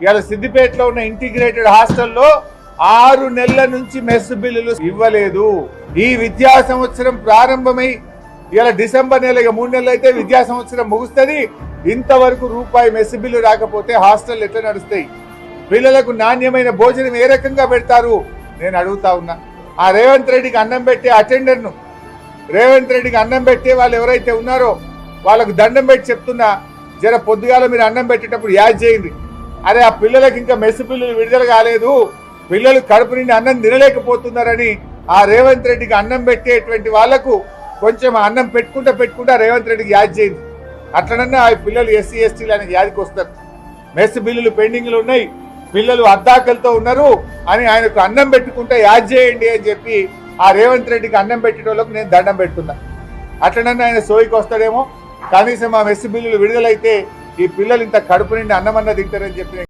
ఇవాళ సిద్దిపేటలో ఉన్న ఇంటిగ్రేటెడ్ హాస్టల్లో ఆరు నెలల నుంచి మెస్ బిల్లులు ఇవ్వలేదు. ఈ విద్యా సంవత్సరం ప్రారంభమై ఇవాళ డిసెంబర్ నెల ఇక మూడు నెలలు అయితే విద్యా సంవత్సరం ముగుస్తుంది. ఇంతవరకు రూపాయి మెస్ బిల్లు రాకపోతే హాస్టల్ ఎట్లా నడుస్తాయి? పిల్లలకు నాణ్యమైన భోజనం ఏ రకంగా పెడతారు? నేను అడుగుతా ఉన్నా. ఆ రేవంత్ రెడ్డికి అన్నం పెట్టే అటెండర్ను రేవంత్ రెడ్డికి అన్నం పెట్టే వాళ్ళు ఎవరైతే ఉన్నారో వాళ్ళకు దండం పెట్టి చెప్తున్నా జర పొద్దుగాల మీరు అన్నం పెట్టేటప్పుడు యాద్ చేయండి. అరే ఆ పిల్లలకి ఇంకా మెస్సు పిల్లలు విడుదల కాలేదు. పిల్లలు కడుపు నిండి అన్నం తినలేకపోతున్నారని ఆ రేవంత్ రెడ్డికి అన్నం పెట్టేటువంటి వాళ్ళకు కొంచెం అన్నం పెట్టుకుంటా పెట్టుకుంటా రేవంత్ రెడ్డికి యాద్ చేయండి అట్లనన్నా ఆ పిల్లలు ఎస్సీ ఎస్టీలు అనే యాదికి వస్తారు. మెస్ బిల్లులు పెండింగ్లు ఉన్నాయి. పిల్లలు అద్దాకలతో ఉన్నారు అని ఆయనకు అన్నం పెట్టుకుంటే యాద్ చేయండి అని చెప్పి ఆ రేవంత్ రెడ్డికి అన్నం పెట్టేటోళ్ళకు నేను దండం పెట్టుకున్నా. అట్లనన్నా ఆయన సోయికి వస్తాడేమో. కనీసం ఆ మెస్ బిల్లులు విడుదలైతే ఈ పిల్లలు ఇంత కడుపు నిండి అన్నమన్న తింటారని చెప్పి